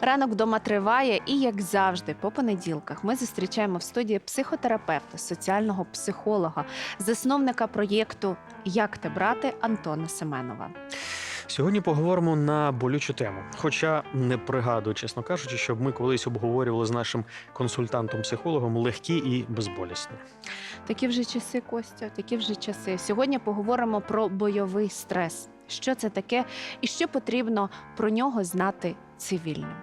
Ранок вдома триває, і як завжди, по понеділках ми зустрічаємо в студії психотерапевта, соціального психолога, засновника проєкту Як те брати Антона Семенова. Сьогодні поговоримо на болючу тему. Хоча не пригадую, чесно кажучи, щоб ми колись обговорювали з нашим консультантом-психологом легкі і безболісні. Такі вже часи, Костя, такі вже часи. Сьогодні поговоримо про бойовий стрес. Що це таке і що потрібно про нього знати цивільним.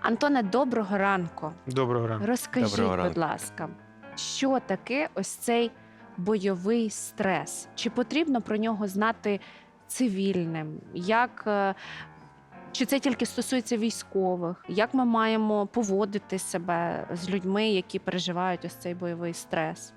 Антоне, доброго ранку. Доброго ранку. Розкажіть, Доброго будь ласка, що таке ось цей бойовий стрес? Чи потрібно про нього знати цивільним? Як, е, чи це тільки стосується військових? Як ми маємо поводити себе з людьми, які переживають ось цей бойовий стрес?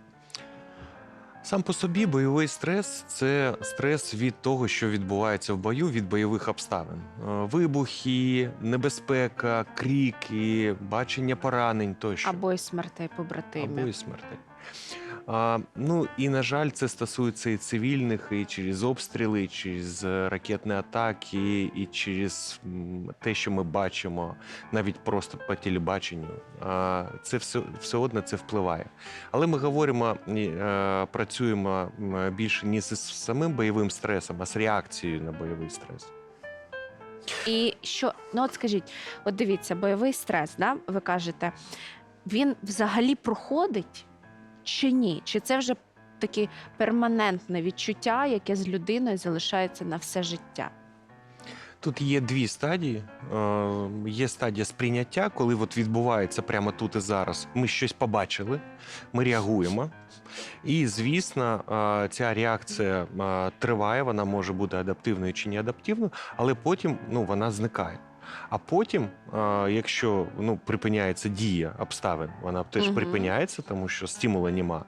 Сам по собі бойовий стрес це стрес від того, що відбувається в бою, від бойових обставин. Е, Вибухи, небезпека, крики, бачення поранень тощо. Або й смертей побратимів? Або й смертей. Ну і на жаль, це стосується і цивільних, і через обстріли, і через е, ракетні атаки, і через те, що ми бачимо, навіть просто по телебаченню. Це все, все одно це впливає. Але ми говоримо, е, працюємо більше не з самим бойовим стресом, а з реакцією на бойовий стрес. І що, ну от скажіть, от дивіться, бойовий стрес, да, ви кажете, він взагалі проходить чи ні? Чи це вже таке перманентне відчуття, яке з людиною залишається на все життя? Тут є дві стадії. Е, Є стадія сприйняття, коли от відбувається прямо тут і зараз. Ми щось побачили, ми реагуємо. І, звісно, е, ця реакція е, триває, вона може бути адаптивною чи не адаптивною, але потім ну, вона зникає. А потім, е, якщо ну, припиняється дія обставин, вона теж Мгм. припиняється, тому що стимула нема.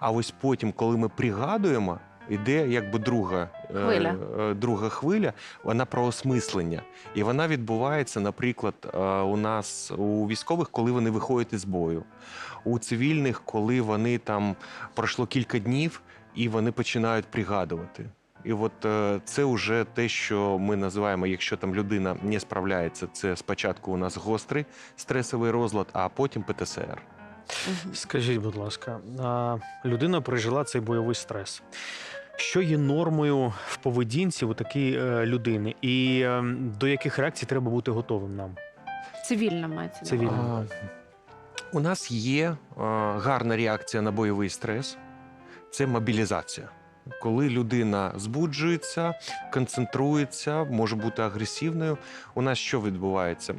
А ось потім, коли ми пригадуємо, іде якби друга е, Хвиля. е, друга хвиля, вона про осмислення. І вона відбувається, наприклад, у нас у військових, коли вони виходять із бою, у цивільних, коли вони там пройшло кілька днів і вони починають пригадувати. І от е, це вже те, що ми називаємо, якщо там людина не справляється, це спочатку у нас гострий стресовий розлад, а потім ПТСР. Скажіть, будь ласка, людина пережила цей бойовий стрес. Що є нормою в поведінці у такої е, людини, і е, до яких реакцій треба бути готовим нам? Цивільна мається. Цивільна. А, У нас є а, гарна реакція на бойовий стрес це мобілізація. Коли людина збуджується, концентрується, може бути агресивною. У нас що відбувається?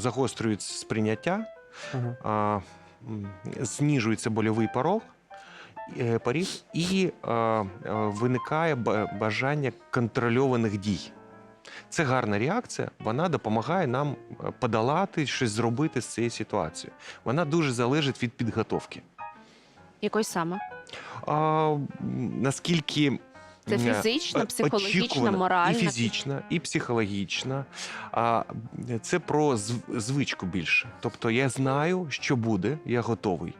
Загострюється сприйняття, Ага. знижується больовий порог. е, і а, а, виникає бажання контрольованих дій. Це гарна реакція, вона допомагає нам е, подолати щось зробити з цією ситуацією. Вона дуже залежить від підготовки. Якої саме? А, наскільки Це фізична, е, психологічна, моральна? і фізична, і психологічна. А це про звичку більше. Тобто я знаю, що буде, я готовий.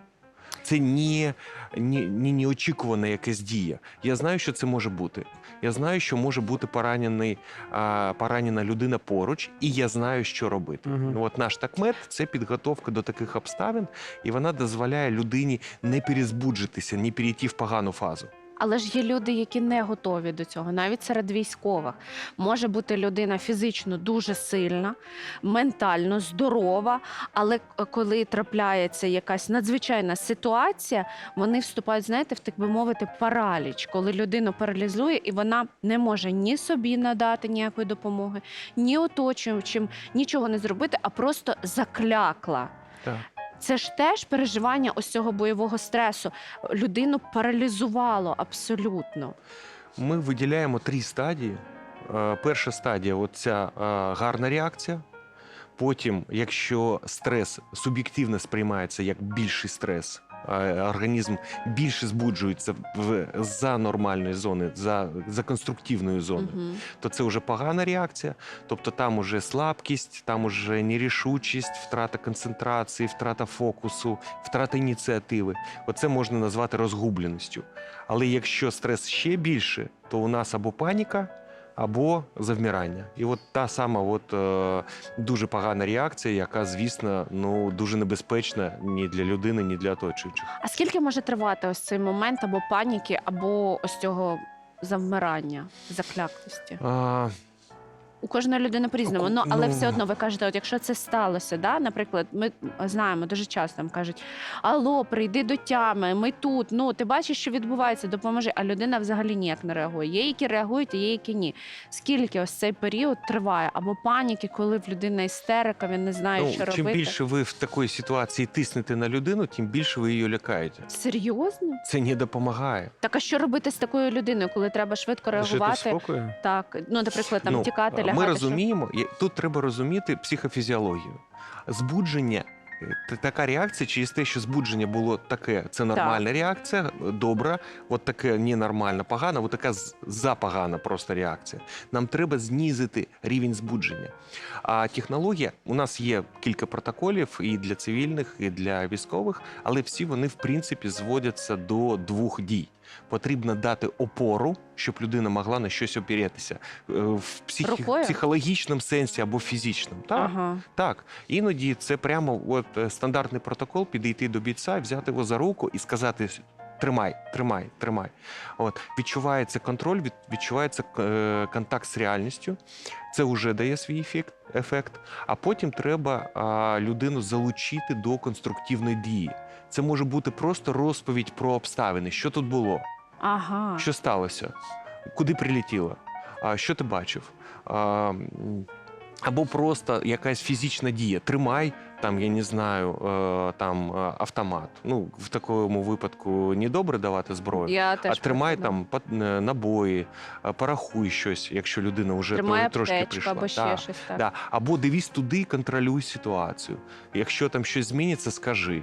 Це ні, ні, ні, неочікувана якась дія. Я знаю, що це може бути. Я знаю, що може бути поранений, а, поранена людина поруч, і я знаю, що робити. Угу. Ну, От наш такмет це підготовка до таких обставин, і вона дозволяє людині не перезбуджитися, не перейти в погану фазу. Але ж є люди, які не готові до цього, навіть серед військових. Може бути людина фізично дуже сильна, ментально здорова, але коли трапляється якась надзвичайна ситуація, вони вступають, знаєте, в так би мовити, параліч, коли людину паралізує, і вона не може ні собі надати ніякої допомоги, ні оточуючим, нічого не зробити, а просто заклякла. Так. Це ж теж переживання ось цього бойового стресу. Людину паралізувало абсолютно. Ми виділяємо три стадії. Е, Перша стадія оця е, гарна реакція. Потім, якщо стрес суб'єктивно сприймається як більший стрес, організм більше збуджується в, за нормальної зони, за, за конструктивною зоною, Мгм. то це вже погана реакція. Тобто там уже слабкість, там уже нерішучість, втрата концентрації, втрата фокусу, втрата ініціативи. Оце можна назвати розгубленістю. Але якщо стрес ще більше, то у нас або паніка, або завмирання. І от та сама от, е, дуже погана реакція, яка, звісно, ну, дуже небезпечна ні для людини, ні для оточуючих. А скільки може тривати ось цей момент або паніки, або ось цього завмирання, закляклості? А, У кожної людини по-різному. Ну але ну- все одно ви кажете, от якщо це сталося, да, наприклад, ми знаємо дуже часто там кажуть: Алло, прийди до тями, ми тут. Ну ти бачиш, що відбувається, допоможи. А людина взагалі ніяк не реагує. Є, які реагують, а є, які ні. Скільки ось цей період триває? Або паніки, коли в людини істерика, він не знає, ну, що чим робити. більше ви в такій ситуації тиснете на людину, тим більше ви її лякаєте. Серйозно? Це не допомагає. Так а що робити з такою людиною, коли треба швидко Жити реагувати? спокою. Так, ну наприклад, там Ну, тікати. Ми розуміємо, є- тут треба розуміти психофізіологію. Збудження. е, Така реакція через те, що збудження було таке, це нормальна реакція, е, добра, от таке ненормальна, погана, от така запогана просто реакція. Нам треба знизити рівень збудження. А технологія у нас є кілька протоколів і для цивільних, і для військових, але всі вони в принципі зводяться до двох дій. Потрібно дати опору, щоб людина могла на щось опіратися е, в псих... Психологічному сенсі або фізичному. Так, Ага. так. Іноді це прямо от е, стандартний протокол підійти до бійця, взяти його за руку і сказати. Тримай, тримай, тримай. От відчувається контроль, від, відчувається е, контакт з реальністю. Це вже дає свій ефект, ефект. А потім треба а, людину залучити до конструктивної дії. Це може бути просто розповідь про обставини, що тут було, Ага. що сталося, куди прилетіло, а, що ти бачив. А, або просто якась фізична дія. Тримай там, я не знаю, е, там е, автомат. Ну, в такому випадку не добре давати зброю. Я А тримай там е, набої, порахуй щось, якщо людина вже да. тримай трошки аптечка, прийшла. або ще Да, щось так. да. Або дивись туди контролюй ситуацію. Якщо там щось зміниться, скажи.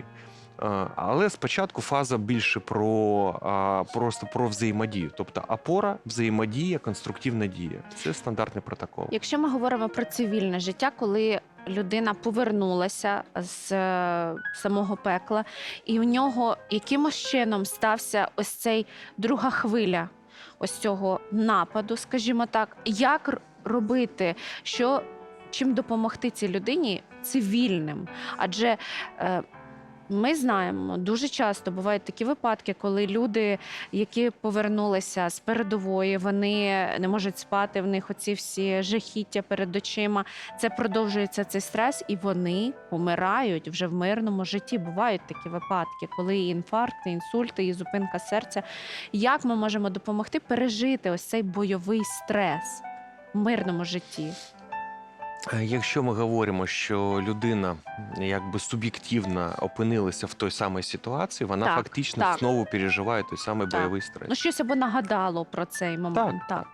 Е, Але спочатку фаза більше про просто про взаємодію, тобто опора, взаємодія, конструктивна дія. Це стандартний протокол. Якщо ми говоримо про цивільне життя, коли людина повернулася з е, самого пекла, і у нього якимось чином стався ось цей друга хвиля ось цього нападу, скажімо так, як робити, що чим допомогти цій людині цивільним? Адже е, ми знаємо, дуже часто бувають такі випадки, коли люди, які повернулися з передової, вони не можуть спати. В них оці всі жахіття перед очима. Це продовжується цей стрес, і вони помирають вже в мирному житті. Бувають такі випадки, коли і інфаркти, інсульти, і зупинка серця. Як ми можемо допомогти пережити ось цей бойовий стрес в мирному житті? Е, Якщо ми говоримо, що людина якби суб'єктивно опинилася в той самій ситуації, вона Так, фактично так. знову переживає той самий Так. бойовий стрес. Ну щось або нагадало про цей момент. Так, так.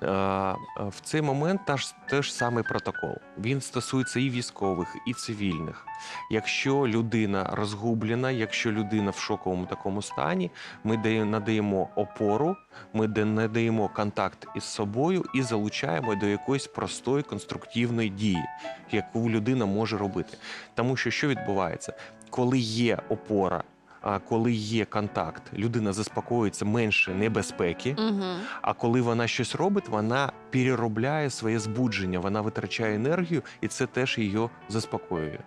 В цей момент теж, теж самий протокол. Він стосується і військових, і цивільних. Якщо людина розгублена, якщо людина в шоковому такому стані, ми надаємо опору, ми надаємо контакт із собою і залучаємо до якоїсь простої конструктивної дії, яку людина може робити. Тому що що відбувається, коли є опора. А коли є контакт, людина заспокоюється менше небезпеки, Угу. а коли вона щось робить, вона переробляє своє збудження, вона витрачає енергію, і це теж її заспокоює.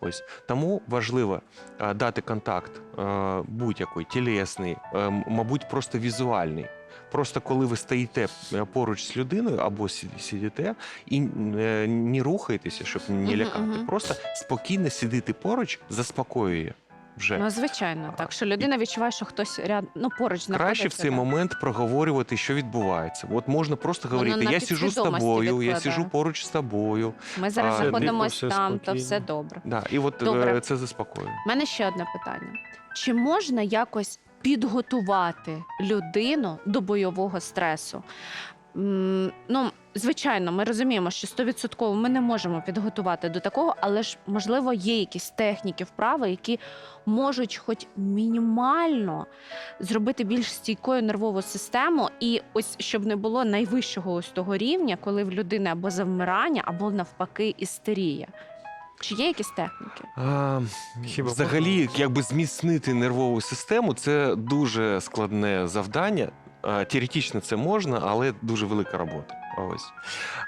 Ось тому важливо е, дати контакт е, будь-який тілесний, е, мабуть, просто візуальний. Просто коли ви стоїте поруч з людиною або сидите і не рухаєтеся, щоб не лякати, просто спокійно сидіти поруч, заспокоює вже. Ну, звичайно, так що людина відчуває, що хтось ряд... ну, поруч знаходиться. Краще в цей да. момент проговорювати, що відбувається. От можна просто Воно говорити: на я сиджу з підсвідомості тобою, я відкладає. сиджу поруч з тобою. Ми зараз А, знаходимося тихо, все там, то спокійно. все добре. Да, і от Добре. е, це заспокоює. У мене ще одне питання: чи можна якось підготувати людину до бойового стресу? М, Ну, звичайно, ми розуміємо, що 100% ми не можемо підготувати до такого, але ж можливо є якісь техніки, вправи, які можуть, хоч мінімально, зробити більш стійкою нервову систему, і ось щоб не було найвищого ось того рівня, коли в людини або завмирання, або навпаки істерія. Чи є якісь техніки? А, Хіба взагалі, якби зміцнити нервову систему, це дуже складне завдання. А, Теоретично це можна, але дуже велика робота. Ось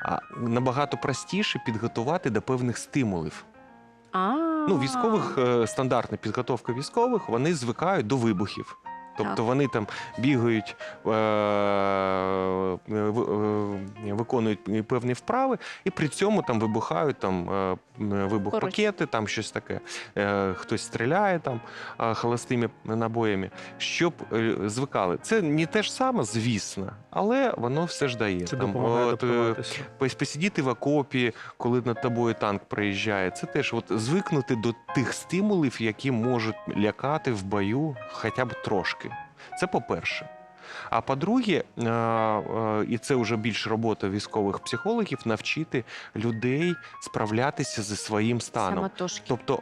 а набагато простіше підготувати до певних стимулів. А, Ну, військових е, стандартна підготовка військових, вони звикають до вибухів. Тобто вони там бігають, е, е, е, виконують певні вправи, і при цьому там вибухають там вибух пакети, там щось таке. Хтось стріляє там холостими набоями, щоб звикали. Це не те ж саме, звісно, але воно все ж дає. Це Там, допомагає от, е, адаптуватися. Пос- посидіти в окопі, коли над тобою танк проїжджає. Це теж от звикнути до тих стимулів, які можуть лякати в бою хоча б трошки. Це по-перше. А по-друге, е, е, і це вже більш робота військових психологів, навчити людей справлятися зі своїм станом. самотужки. Тобто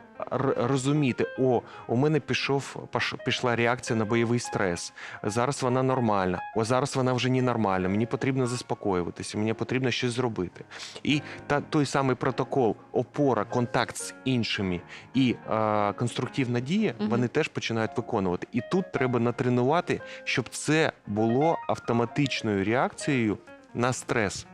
розуміти, о, у мене пішов пішла реакція на бойовий стрес. Зараз вона нормальна, о, зараз вона вже ненормальна. Мені потрібно заспокоюватися, мені потрібно щось зробити. І та той самий протокол, опора, контакт з іншими і е, конструктивна дія, Мгм. вони теж починають виконувати. І тут треба натренувати, щоб це було автоматичною реакцією на стрес.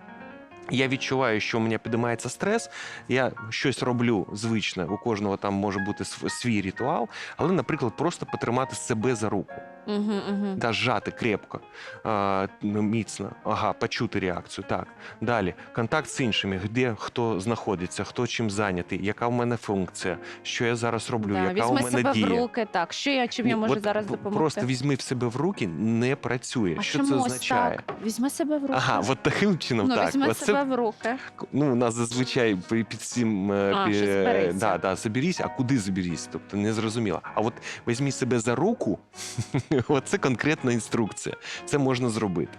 Я відчуваю, що у мене піднімається стрес, я щось роблю звичне, у кожного там може бути свій ритуал, але, наприклад, просто потримати себе за руку, Угу, угу. да, зжати крепко, а, ну, міцно, ага, почути реакцію. Так. Далі контакт з іншими, де хто знаходиться, хто чим зайнятий, яка в мене функція, що я зараз роблю, Да, яка у мене себе дія. в руки, так. Що я чим я можу от зараз допомогти? Просто візьми в себе в руки, не працює. а що чому це означає? Так? Візьми себе в руки. Ага, от таким чином ну, так. візьми Оце себе в руки. Ну, у нас зазвичай під цим е, А, пі- да, да, заберись, а куди заберись? Тобто не зрозуміло. А от візьмі себе за руку, це конкретна інструкція. Це можна зробити.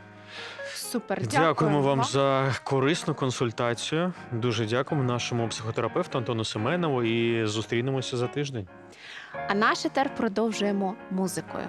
Супер. Дякуємо вам за корисну консультацію. Дуже дякуємо нашому психотерапевту Антону Семенову і зустрінемося за тиждень. А наш етер продовжуємо музикою.